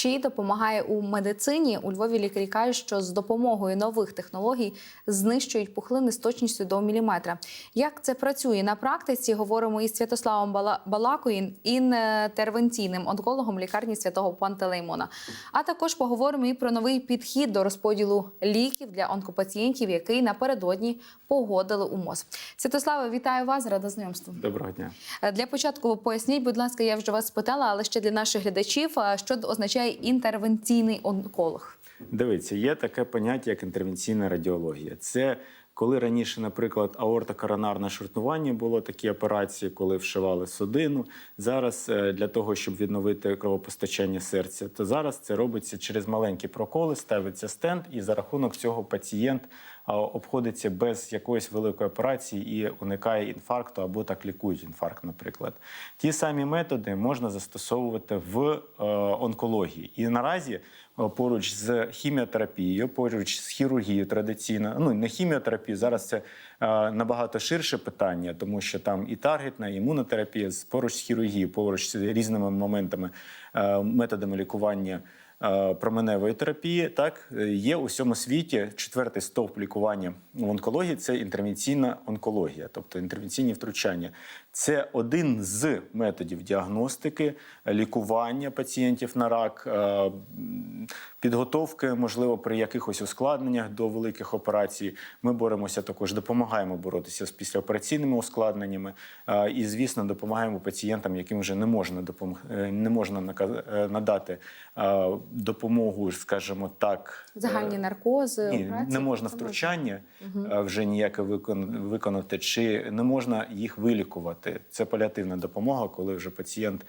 Щі допомагає у медицині. У Львові лікарі кажуть, що з допомогою нових технологій знищують пухлини з точністю до міліметра. Як це працює на практиці? Говоримо із Святославом Бала- Балакою, інтервенційним онкологом лікарні святого Пантелеймона. А також поговоримо і про новий підхід до розподілу ліків для онкопацієнтів, який напередодні погодили у МОЗ. Святославе, вітаю вас, рада знайомству. Доброго дня. Для початку поясніть, будь ласка, я вже вас спитала, але ще для наших глядачів, що означає інтервенційний онколог. Дивіться, є таке поняття, як інтервенційна радіологія. Це коли раніше, наприклад, аортокоронарне шортування було такі операції, коли вшивали судину. Зараз е, для того, щоб відновити кровопостачання серця, то зараз це робиться через маленькі проколи, ставиться стенд, і за рахунок цього пацієнт обходиться без якоїсь великої операції і уникає інфаркту або так лікують інфаркт, наприклад. Ті самі методи можна застосовувати в е, онкології. І наразі поруч з хіміотерапією, поруч з хірургією традиційно, ну не хіміотерапія, зараз це е, набагато ширше питання, тому що там і таргетна, і імунотерапія поруч з хірургією, поруч з різними моментами, е, методами лікування. е, Променевої терапії так е, є у всьому світі четвертий стовп лікування в онкології це інтервенційна онкологія, тобто інтервенційні втручання. Це один з методів діагностики, лікування пацієнтів на рак, е, підготовки, можливо, при якихось ускладненнях до великих операцій. Ми боремося також, допомагаємо боротися з післяопераційними ускладненнями. І, звісно, допомагаємо пацієнтам, яким вже не можна допомог... е, не можна е, надати допомогу, скажімо так, е, Загальні наркози, ні, операції? не можна втручання вже ніяке викон, виконати, чи не можна їх вилікувати. Це паліативна допомога, коли вже пацієнт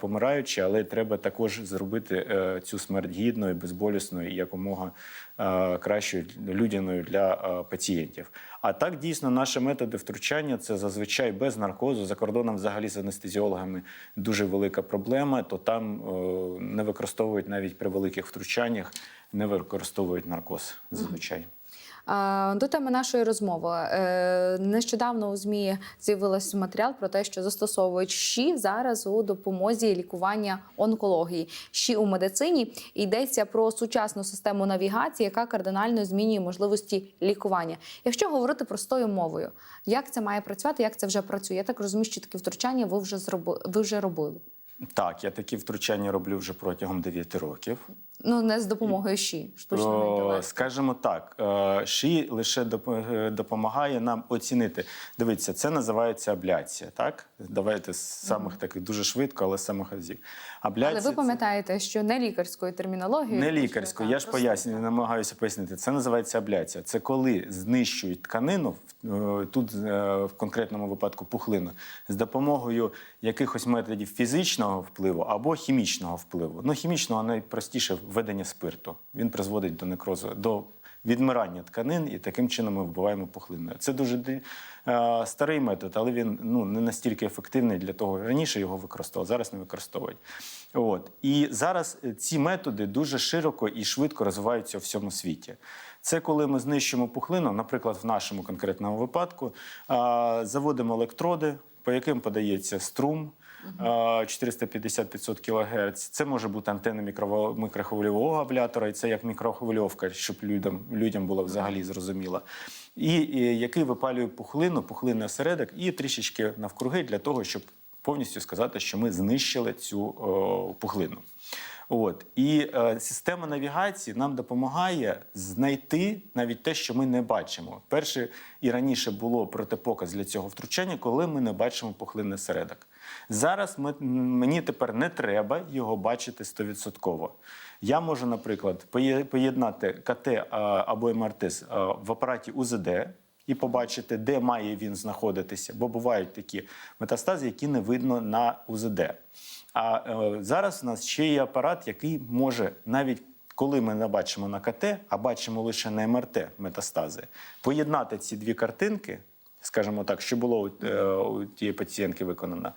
помираючи, але треба також зробити е, цю смерть гідною, безболісною і якомога е, кращою людяною для е, пацієнтів. А так дійсно наші методи втручання це зазвичай без наркозу. За кордоном взагалі з анестезіологами дуже велика проблема. То там не використовують навіть при великих втручаннях, не використовують наркоз зазвичай. До теми нашої розмови Е, нещодавно у змі з'явився матеріал про те, що застосовують щі зараз у допомозі лікування онкології. Щі у медицині йдеться про сучасну систему навігації, яка кардинально змінює можливості лікування. Якщо говорити простою мовою, як це має працювати, як це вже працює? Я так розумію, що такі втручання ви вже зроби, ви вже робили. Так, я такі втручання роблю вже протягом 9 років. Ну не з допомогою щі штучного інтелекту. скажімо так, е, ШІ лише е, допомагає нам оцінити. Дивіться, це називається абляція. Так, давайте з самих таких дуже швидко, але з самих разів. Абляція Але ви пам'ятаєте, що не лікарською термінологією, Не лікарською, я ж пояснюю, намагаюся пояснити. Це називається абляція. Це коли знищують тканину, е, тут в конкретному випадку пухлину, з допомогою якихось методів фізичного впливу або хімічного впливу. Ну, хімічного найпростіше введення спирту. Він призводить до некрозу, до відмирання тканин, і таким чином ми вбиваємо пухлину. Це дуже е, старий метод, але він ну, не настільки ефективний для того. Раніше його використовували, зараз не використовують. От. І зараз е, ці методи дуже широко і швидко розвиваються у всьому світі. Це коли ми знищуємо пухлину, наприклад, в нашому конкретному випадку, а, заводимо електроди, по яким подається струм. а, 450-500 кГц. Це може бути антенна мікрохвильового аблятора, і це як мікрохвильовка, щоб людям, людям було взагалі зрозуміло. І, і який випалює пухлину, пухлинний осередок, і трішечки навкруги для того, щоб повністю сказати, що ми знищили цю о, пухлину. От і е, система навігації нам допомагає знайти навіть те, що ми не бачимо. Перше і раніше було протипоказ для цього втручання, коли ми не бачимо пухлинний середок. Зараз ми, мені тепер не треба його бачити стовідсотково. Я можу, наприклад, поє- поєднати КТ або МРТ в апараті УЗД і побачити, де має він знаходитися, бо бувають такі метастази, які не видно на УЗД. А е, зараз у нас ще є апарат, який може навіть коли ми не бачимо на КТ, а бачимо лише на МРТ метастази, поєднати ці дві картинки, скажімо так, що було у, е, тієї пацієнтки виконано.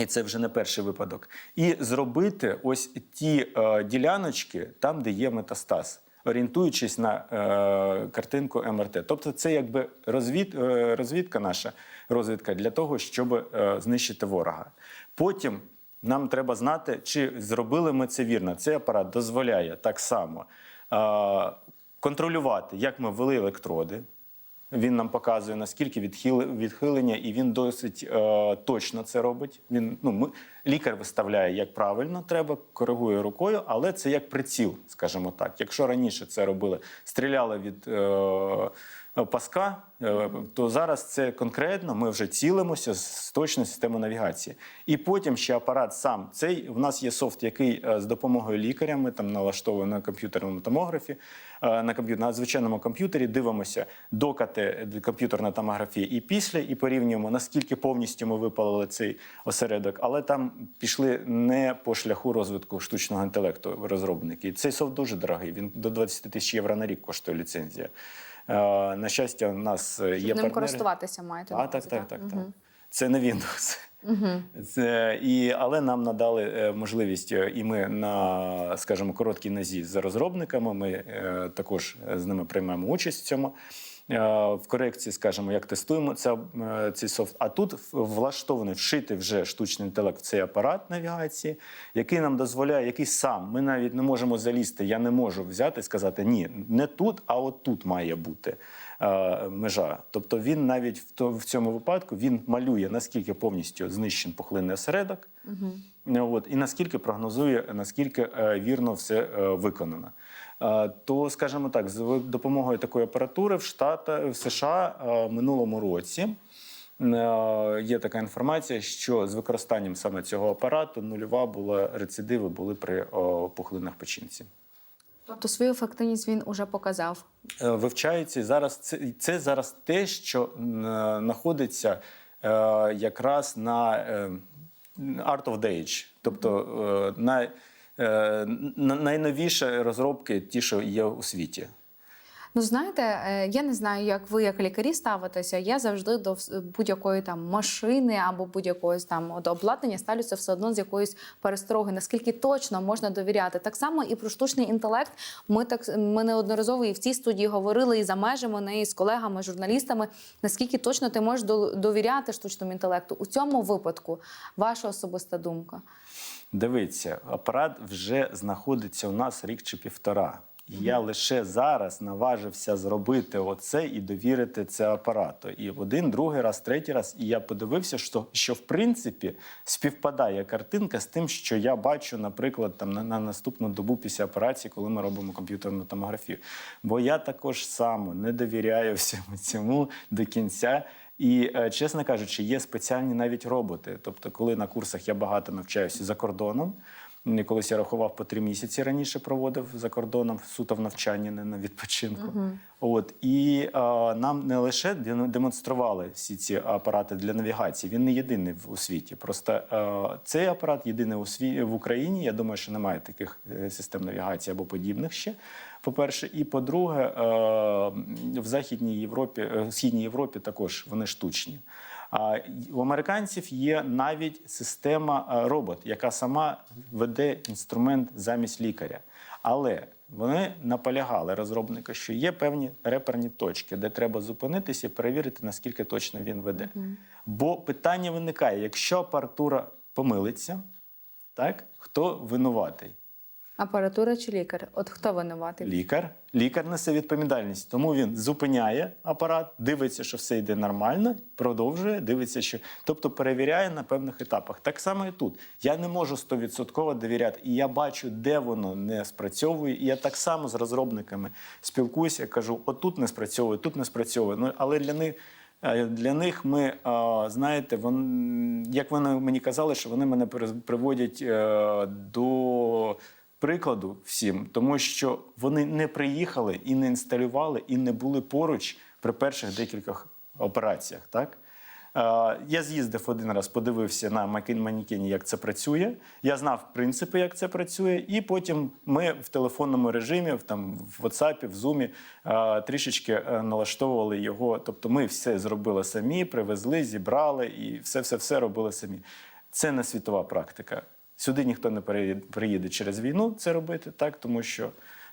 І це вже не перший випадок. І зробити ось ті е, діляночки там, де є метастаз, орієнтуючись на е, картинку МРТ. Тобто, це якби розвід, е, розвідка наша розвідка для того, щоб е, знищити ворога. Потім нам треба знати, чи зробили ми це вірно. Цей апарат дозволяє так само е, контролювати, як ми ввели електроди. Він нам показує наскільки відхилення, і він досить е, точно це робить. Він ну ми лікар виставляє як правильно треба, коригує рукою, але це як приціл, скажімо так. Якщо раніше це робили, стріляли від е, паска, е, то зараз це конкретно. Ми вже цілимося з точною системою навігації. І потім ще апарат сам. Цей в нас є софт, який е, з допомогою лікаря ми там налаштовуємо на комп'ютерному томографі, е, на комп'ютер на звичайному комп'ютері. Дивимося докати комп'ютерна томографія і після, і порівнюємо наскільки повністю ми випалили цей осередок. Але там пішли не по шляху розвитку штучного інтелекту розробники. Цей софт дуже дорогий. Він до 20 тисяч євро на рік коштує ліцензія. Е, На щастя, у нас е, є Ним партнери. користуватися маєте. А, так, так, так, Угу. так. Це не Windows. Це, і, але нам надали е, можливість, і ми на, скажімо, короткій нозі з розробниками. Ми е, також з ними приймаємо участь в цьому. Е, В корекції, скажімо, як тестуємо це, е, цей софт. А тут влаштований, вшитий вже штучний інтелект в цей апарат навігації, який нам дозволяє, який сам ми навіть не можемо залізти. Я не можу взяти і сказати ні, не тут, а от тут має бути е, межа. Тобто він навіть в, то, в цьому випадку він малює наскільки повністю знищен пухлинний осередок, угу. от, і наскільки прогнозує, наскільки вірно все виконано. Е, то, скажімо так, з допомогою такої апаратури в Штата в США е, минулому році. е, Є така інформація, що з використанням саме цього апарату нульова була рецидиви були при пухлинах печінці. Тобто свою ефективність він уже показав. Вивчається і зараз це, це зараз те, що знаходиться е, якраз на е, Art of Age, тобто е, на- найновіші розробки, ті, що є у світі. Ну, знаєте, е, я не знаю, як ви, як лікарі, ставитеся. Я завжди до будь-якої там машини або будь-якої там от обладнання ставлюся все одно з якоїсь перестороги, наскільки точно можна довіряти. Так само і про штучний інтелект. Ми так ми неодноразово і в цій студії говорили і за межами неї з колегами, журналістами. Наскільки точно ти можеш до- довіряти штучному інтелекту у цьому випадку? Ваша особиста думка? Дивіться, апарат вже знаходиться у нас рік чи півтора. І я лише зараз наважився зробити оце і довірити це апарату. І один, другий раз, третій раз. І я подивився, що, що в принципі співпадає картинка з тим, що я бачу, наприклад, там на, на наступну добу після операції, коли ми робимо комп'ютерну томографію. Бо я також само не довіряю всьому цьому до кінця. І, е, чесно кажучи, є спеціальні навіть роботи. Тобто, коли на курсах я багато навчаюся за кордоном. Колись я рахував по три місяці раніше проводив за кордоном суто в навчанні, не на відпочинку. От і е, нам не лише демонстрували всі ці апарати для навігації. Він не єдиний в- у світі. Просто е, цей апарат єдиний у сві... в Україні. Я думаю, що немає таких е, систем навігації або подібних ще. По-перше, і по-друге, в Західній Європі, е, в Східній Європі також вони штучні. У американців є навіть система е, робот, яка сама веде інструмент замість лікаря. Але вони наполягали розробника, що є певні реперні точки, де треба зупинитися і перевірити, наскільки точно він веде. Бо питання виникає: якщо апаратура помилиться, так хто винуватий? Апаратура чи лікар? От хто винуватий? Лікар. Лікар несе відповідальність, тому він зупиняє апарат, дивиться, що все йде нормально, продовжує, дивиться, що тобто перевіряє на певних етапах. Так само і тут. Я не можу стовідсотково довіряти, і я бачу, де воно не спрацьовує. І я так само з розробниками спілкуюся, кажу: отут не спрацьовує, тут не спрацьовує. Ну але для них. е, Для них ми, е, знаєте, вон, як вони мені казали, що вони мене приводять е, до прикладу всім, тому що вони не приїхали і не інсталювали, і не були поруч при перших декількох операціях. Так? Е, Я з'їздив один раз, подивився на манекені, як це працює. Я знав принципи, як це працює, і потім ми в телефонному режимі, в там в WhatsApp, в Zoom е, трішечки е, налаштовували його. Тобто, ми все зробили самі, привезли, зібрали і все, все, все робили самі. Це не світова практика. Сюди ніхто не приїде через війну це робити, так тому що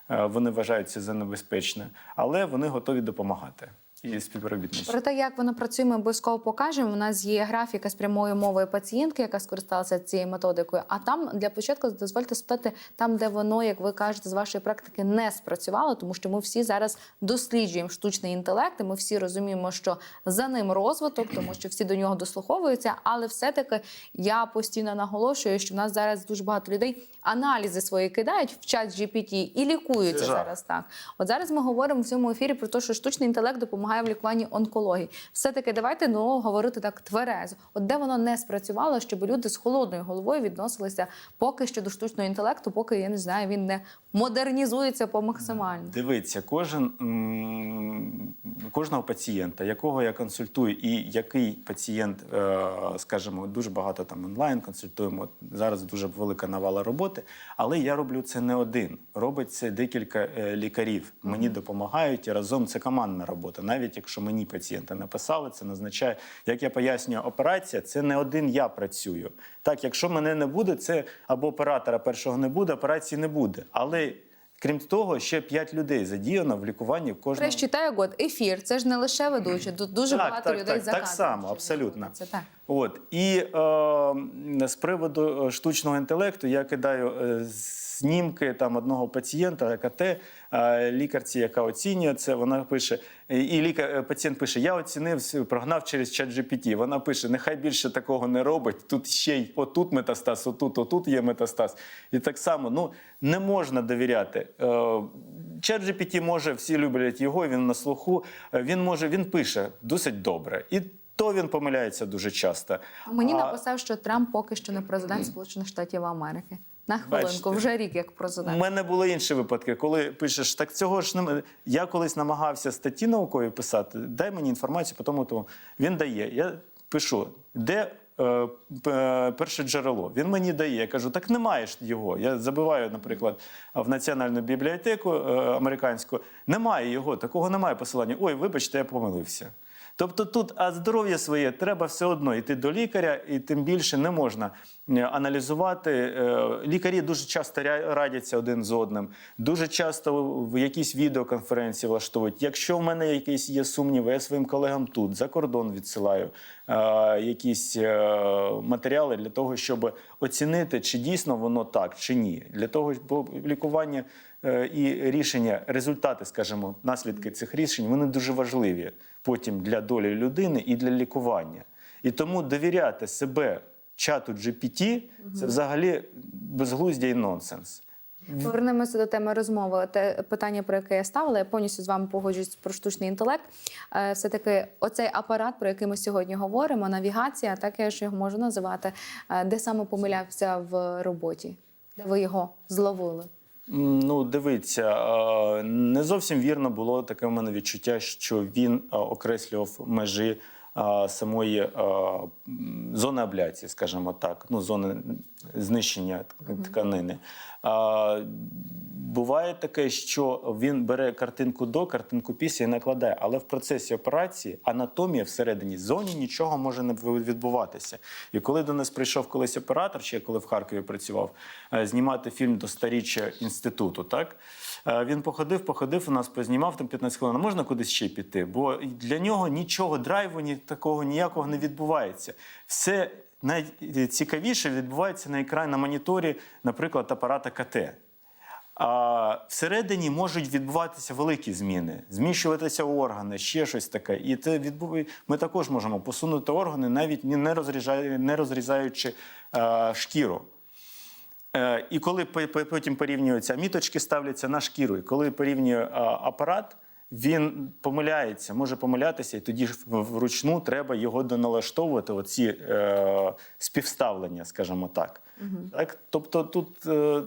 е, вони вважаються за небезпечне, але вони готові допомагати. І співробітництва. Про те, як воно працює, ми обов'язково покажемо. У нас є графіка з прямою мовою пацієнтки, яка скористалася цією методикою. А там для початку дозвольте спитати, там, де воно, як ви кажете, з вашої практики не спрацювало, тому що ми всі зараз досліджуємо штучний інтелект. і Ми всі розуміємо, що за ним розвиток, тому що всі до нього дослуховуються. Але все-таки я постійно наголошую, що в нас зараз дуже багато людей аналізи свої кидають в чат GPT і лікуються зараз. Так, от зараз ми говоримо в цьому ефірі про те, що штучний інтелект допомагає в лікуванні онкології. Все таки давайте ну говорити так тверезо. От де воно не спрацювало, щоб люди з холодною головою відносилися поки що до штучного інтелекту, поки я не знаю, він не модернізується по максимально. Дивіться, кожен кожного пацієнта, якого я консультую, і який пацієнт, е, скажімо, дуже багато там онлайн консультуємо. Зараз дуже велика навала роботи, але я роблю це не один. Робить це декілька е, лікарів. Мені допомагають і разом це командна робота. Навіть якщо мені пацієнта написали, це не означає, як я пояснюю, операція це не один я працюю. Так, якщо мене не буде, це або оператора першого не буде, операції не буде. Але Крім того, ще п'ять людей задіяно в лікуванні в кожному. Прес читаю год ефір. Це ж не лише ведучі, тут дуже Так, багато так, людей так, за так само, абсолютно. знаходиться. Так. От і е, з приводу е, штучного інтелекту я кидаю е, знімки там одного пацієнта, КТ, лікарці, яка оцінює це. Вона пише, і лікар е, пацієнт пише: Я оцінив, прогнав через чат GPT. Вона пише: нехай більше такого не робить. Тут ще й отут метастаз, отут, отут є метастаз. І так само ну не можна довіряти. Е, Чат GPT може, всі люблять його, він на слуху. е, Він може, він пише досить добре. І то він помиляється дуже часто. Мені А- написав, що Трамп поки що не президент Сполучених Штатів Америки. На хвилинку, Бачите. вже рік як У мене були інші випадки, коли пишеш, так цього ж не я колись намагався статті наукові писати. Дай мені інформацію по тому, тому він дає. Я пишу, де е, п- перше джерело. Він мені дає. Я кажу, так немає ж його. Я забиваю, наприклад, в національну бібліотеку е, американську. Немає його, такого немає посилання. Ой, вибачте, я помилився. Тобто тут а здоров'я своє треба все одно йти до лікаря, і тим більше не можна е, аналізувати. Е, Лікарі дуже часто радяться один з одним, дуже часто в якісь відеоконференції влаштовують. Якщо в мене якісь є сумніви, я своїм колегам тут за кордон відсилаю якісь е, матеріали для того, щоб оцінити, чи дійсно воно так, чи ні. Для того, бо лікування е, і рішення, результати, скажімо, наслідки цих рішень, вони дуже важливі потім для долі людини і для лікування. І тому довіряти себе чату GPT – це взагалі безглуздя і нонсенс. Повернемося до теми розмови. Те питання, про яке я ставила, я повністю з вами погоджуюсь про штучний інтелект. Е, Все-таки оцей апарат, про який ми сьогодні говоримо, навігація, так я ж його можу називати, е, де саме помилявся в роботі, де ви його зловили. Ну, дивіться, е, не зовсім вірно було таке в мене відчуття, що він окреслював межі самої зони абляції, скажімо так, ну, зони знищення тканини. Буває таке, що він бере картинку до, картинку після і накладає, але в процесі операції анатомія всередині зоні нічого може не відбуватися. І коли до нас прийшов колись оператор, ще коли в Харкові працював, е, знімати фільм до старіччя інституту, так він походив, походив у нас, познімав там 15 хвилин. Можна кудись ще піти? Бо для нього нічого драйву, ні такого ніякого не відбувається. Все найцікавіше відбувається на екрані на моніторі, наприклад, апарата КТ. А всередині можуть відбуватися великі зміни, зміщуватися органи, ще щось таке. І це відбув... ми також можемо посунути органи, навіть не розрізаючи, не розрізаючи е, шкіру. Е, і коли по- по- потім порівнюються міточки, ставляться на шкіру. І коли порівнює е, апарат, він помиляється, може помилятися, і тоді ж вручну треба його доналаштовувати, оці е, співставлення, скажімо так. так. Тобто тут. Е,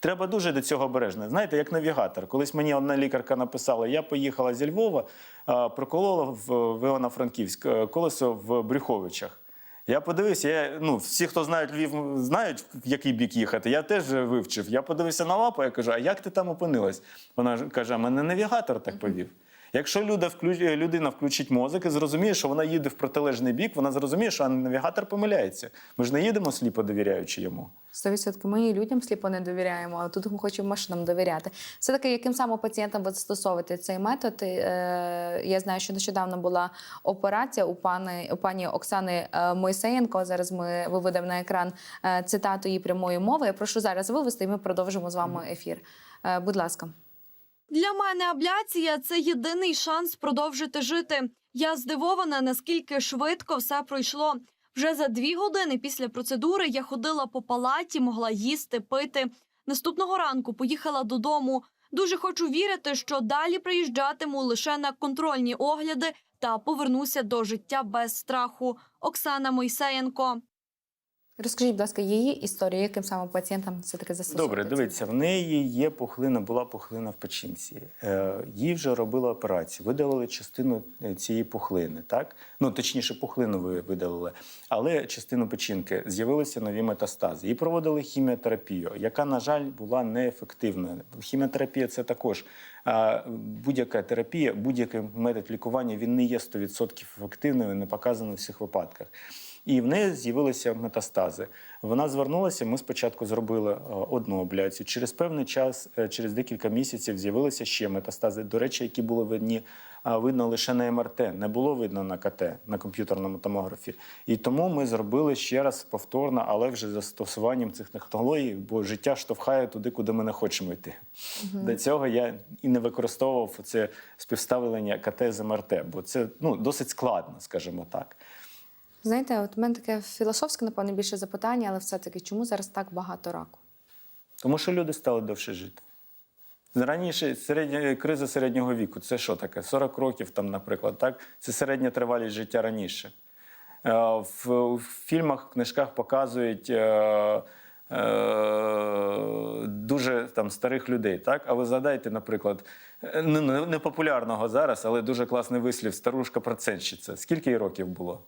Треба дуже до цього обережно. Знаєте, як навігатор. Колись мені одна лікарка написала: я поїхала зі Львова, е, проколола в, Івано-Франківськ колесо в Брюховичах. Я подивився, я, ну, всі, хто знають Львів, знають, в який бік їхати. Я теж вивчив. Я подивився на лапу, я кажу, а як ти там опинилась? Вона каже, мене навігатор так повів. Якщо е, людина включить мозок і зрозуміє, що вона їде в протилежний бік, вона зрозуміє, що навігатор помиляється. Ми ж не їдемо сліпо довіряючи йому. 100% ми і людям сліпо не довіряємо, а тут ми хочемо машинам довіряти. Все таки, яким саме пацієнтам ви застосовуєте цей метод? Е, я знаю, що нещодавно була операція у пани у пані Оксани е, Мойсеєнко. Зараз ми виведемо на екран цитату її прямої мови. Я прошу зараз вивести, і ми продовжимо з вами ефір. Будь ласка. Для мене абляція це єдиний шанс продовжити жити. Я здивована, наскільки швидко все пройшло. Вже за дві години після процедури я ходила по палаті, могла їсти, пити. Наступного ранку поїхала додому. Дуже хочу вірити, що далі приїжджатиму лише на контрольні огляди та повернуся до життя без страху. Оксана Мойсеєнко. Розкажіть, будь ласка, її історію, яким саме пацієнтам все таки застосовуєте? Добре, дивіться, в неї є пухлина, була пухлина в печінці. Е, їй вже робили операцію, видалили частину е, цієї пухлини, так? Ну, точніше, пухлину ви видалили, але частину печінки з'явилися нові метастази. Їй проводили хіміотерапію, яка, на жаль, була неефективною. Хіміотерапія це також будь-яка терапія, будь-який метод лікування він не є 100% ефективним і не показаний у всіх випадках. І в неї з'явилися метастази. Вона звернулася. Ми спочатку зробили е, одну абляцію. Через певний час, е, через декілька місяців, з'явилися ще метастази. До речі, які були видні, а, видно лише на МРТ, не було видно на КТ, на комп'ютерному томографі. І тому ми зробили ще раз повторно, але вже застосуванням цих технологій, бо життя штовхає туди, куди ми не хочемо йти. До цього я і не використовував це співставлення КТ з МРТ, бо це ну, досить складно, скажімо так. Знаєте, от у мене таке філософське, напевно, більше запитання, але все-таки чому зараз так багато раку? Тому що люди стали довше жити. Раніше середня, криза середнього віку це що таке? 40 років, там, наприклад, так? Це середня тривалість життя раніше. Е, В, в фільмах, книжках показують е, е, дуже там, старих людей. Так? А ви згадайте, наприклад, е, не, не, не популярного зараз, але дуже класний вислів старушка процентщиця. Скільки їй років було?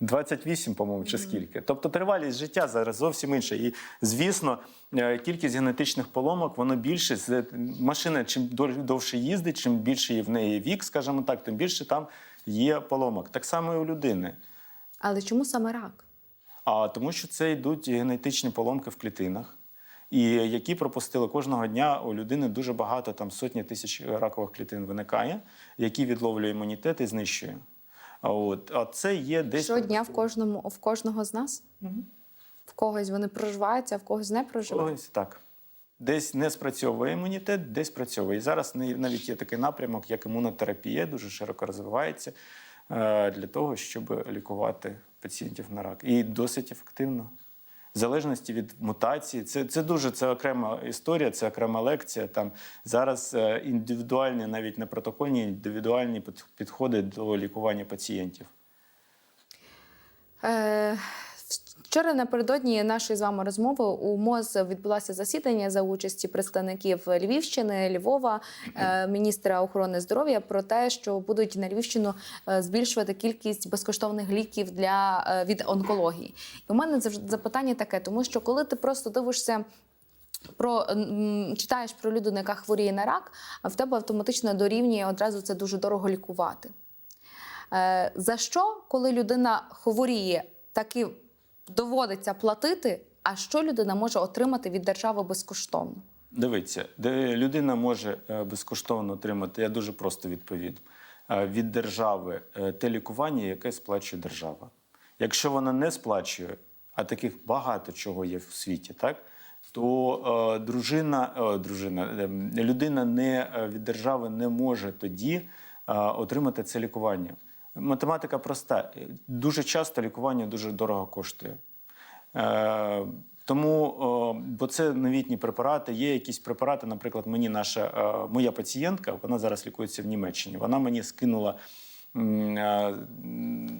28, по-моєму, чи скільки. Тобто тривалість життя зараз зовсім інша. І, звісно, е, кількість генетичних поломок воно більше. Машина чим довше їздить, чим більше в неї вік, скажімо так, тим більше там є поломок. Так само і у людини. Але чому саме рак? А тому, що це йдуть генетичні поломки в клітинах, і які пропустили кожного дня у людини дуже багато, там сотні тисяч ракових клітин виникає, які відловлює імунітет і знищує. От а це є десь Щодня в кожному в кожного з нас? В когось вони проживаються, а в когось не проживають. Ось так. Десь не спрацьовує імунітет, десь працьовує. І зараз навіть є такий напрямок, як імунотерапія, дуже широко розвивається е, для того, щоб лікувати пацієнтів на рак. І досить ефективно. В залежності від мутації, це, це дуже це окрема історія, це окрема лекція. Там зараз е, індивідуальні, навіть не протокольні, індивідуальні під- підходи до лікування пацієнтів. Е, Вчора напередодні нашої з вами розмови у МОЗ відбулося засідання за участі представників Львівщини, Львова, е, міністра охорони здоров'я про те, що будуть на Львівщину е, збільшувати кількість безкоштовних ліків для е, від онкології. І у мене запитання таке, тому що коли ти просто дивишся. Про читаєш про людину, яка хворіє на рак, а в тебе автоматично дорівнює одразу це дуже дорого лікувати. За що, коли людина хворіє, таки доводиться платити, а що людина може отримати від держави безкоштовно? Дивіться, де людина може е, безкоштовно отримати, я дуже просто відповім, е, від держави е, те лікування, яке сплачує держава. Якщо вона не сплачує, а таких багато чого є в світі, так? То дружина, дружина, людина не від держави не може тоді отримати це лікування. Математика проста. Дуже часто лікування дуже дорого коштує. Е, тому, бо це новітні препарати. Є якісь препарати. Наприклад, мені наша е, моя пацієнтка, вона зараз лікується в Німеччині. Вона мені скинула е,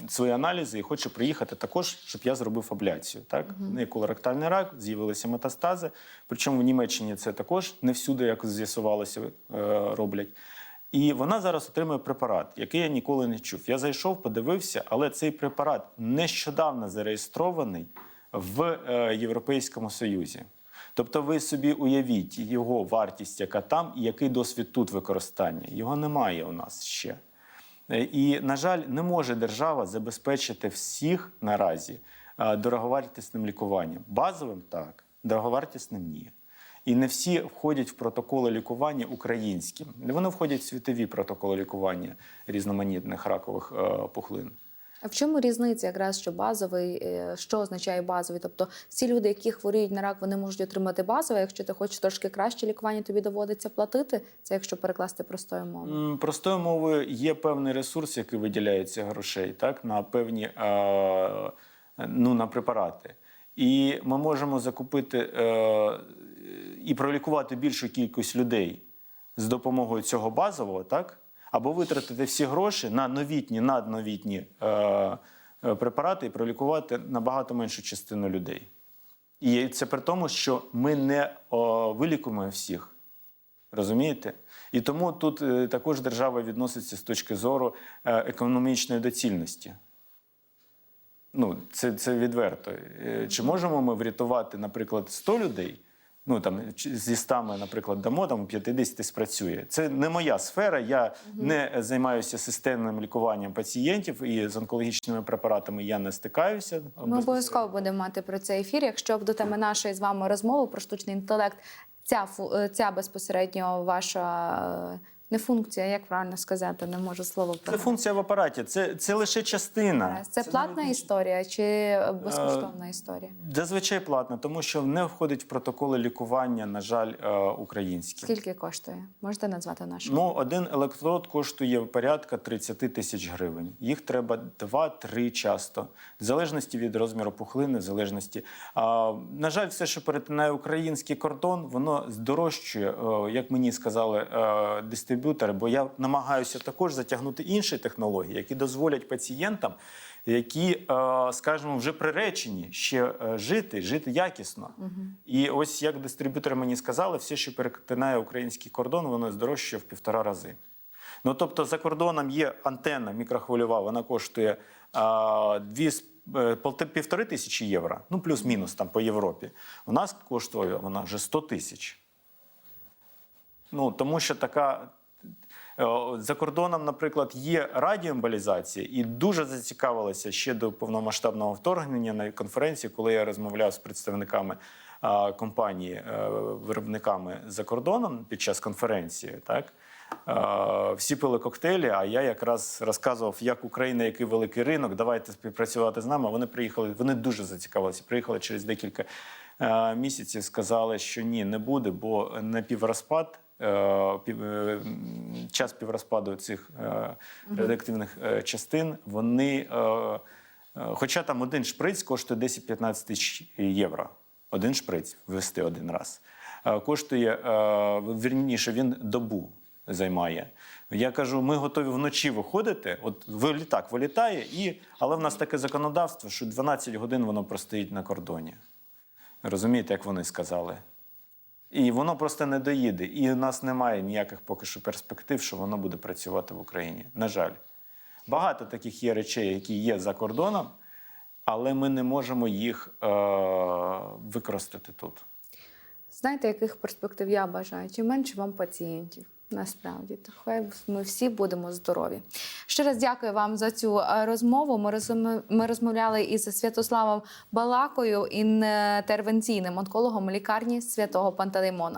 свої аналізи і хоче приїхати також, щоб я зробив абляцію. Так, в неї колоректальний рак, з'явилися метастази. Причому в Німеччині це також не всюди, як з'ясувалося, роблять. І вона зараз отримує препарат, який я ніколи не чув. Я зайшов, подивився, але цей препарат нещодавно зареєстрований в е, Європейському Союзі. Тобто, ви собі уявіть його вартість, яка там, і який досвід тут використання. Його немає у нас ще. Е, І, на жаль, не може держава забезпечити всіх наразі е, дороговартісним лікуванням. Базовим так, дороговартісним ні. І не всі входять в протоколи лікування українські. Вони входять в світові протоколи лікування різноманітних ракових е, пухлин. А в чому різниця якраз що базовий, е, що означає базовий? Тобто всі люди, які хворіють на рак, вони можуть отримати базове. Якщо ти хочеш трошки краще лікування, тобі доводиться платити. Це якщо перекласти простою мовою. Простою мовою є певний ресурс, який виділяється грошей, так на певні е, ну, на препарати. І ми можемо закупити і пролікувати більшу кількість людей з допомогою цього базового, так? Або витратити всі гроші на новітні, надновітні е, е, препарати і пролікувати набагато меншу частину людей. І це при тому, що ми не о, вилікуємо всіх. Розумієте? І тому тут е, також держава відноситься з точки зору е, економічної доцільності. Ну, це, це відверто. Е, Чи можемо ми врятувати, наприклад, 100 людей? Ну там зі стами, наприклад, дамо там 50 спрацює. Це не моя сфера. Я не займаюся системним лікуванням пацієнтів і з онкологічними препаратами я не стикаюся. Ми обов'язково будемо мати про це ефір. Якщо до теми нашої з вами розмови про штучний інтелект, ця е, ця безпосередньо ваша е, не функція, як правильно сказати, не можу слово Це функція в апараті, це, це лише частина. Це платна навіть- історія чи е, безкоштовна історія? Зазвичай платна, тому що не входить в протоколи лікування, на жаль, е, українські. Скільки коштує? Можете назвати нашу? Ну, один електрод коштує порядка 30 тисяч гривень. Їх треба 2-3 часто, в залежності від розміру пухлини, в залежності. А, на жаль, все, що перетинає український кордон, воно здорожчує, е, як мені сказали е, дистриб'ютори, бо я намагаюся також затягнути інші технології, які дозволять пацієнтам, які, е, скажімо, вже приречені ще е, жити, жити якісно. І ось як дистриб'ютори мені сказали, все, що перетинає український кордон, воно здорожчає в півтора рази. Ну тобто за кордоном є антенна мікрохвильова, вона коштує а, дві е, півтори тисячі євро, ну плюс-мінус там по Європі. У нас коштує вона вже 100 тисяч. Ну тому що така. Е, За кордоном, наприклад, є радіоемболізація, і дуже зацікавилася ще до повномасштабного вторгнення на конференції, коли я розмовляв з представниками компанії, е, виробниками за кордоном під час конференції. Так всі пили коктейлі, а я якраз розказував, як Україна, який великий ринок, давайте співпрацювати з нами. Вони приїхали, вони дуже зацікавилися. Приїхали через декілька е, місяців, сказали, що ні, не буде, бо напіврозпад. Е, е, Час піврозпаду цих е, радіоактивних частин, вони, хоча там один шприц коштує 10-15 тисяч євро. Один шприц ввести один раз. Коштує, вірніше, він добу займає. Я кажу, ми готові вночі виходити. От літак вилітає, і, але в нас таке законодавство, що 12 годин воно простоїть на кордоні. Розумієте, як вони сказали? І воно просто не доїде. І у нас немає ніяких поки що перспектив, що воно буде працювати в Україні. На жаль. Багато таких є речей, які є за кордоном, але ми не можемо їх е- використати тут. Знаєте, яких перспектив я бажаю? Чим менше вам пацієнтів. Насправді, то хай ми всі будемо здорові. Ще раз дякую вам за цю е, розмову. Ми ми розмовляли із Святославом Балакою, інтервенційним онкологом лікарні святого Пантелеймона.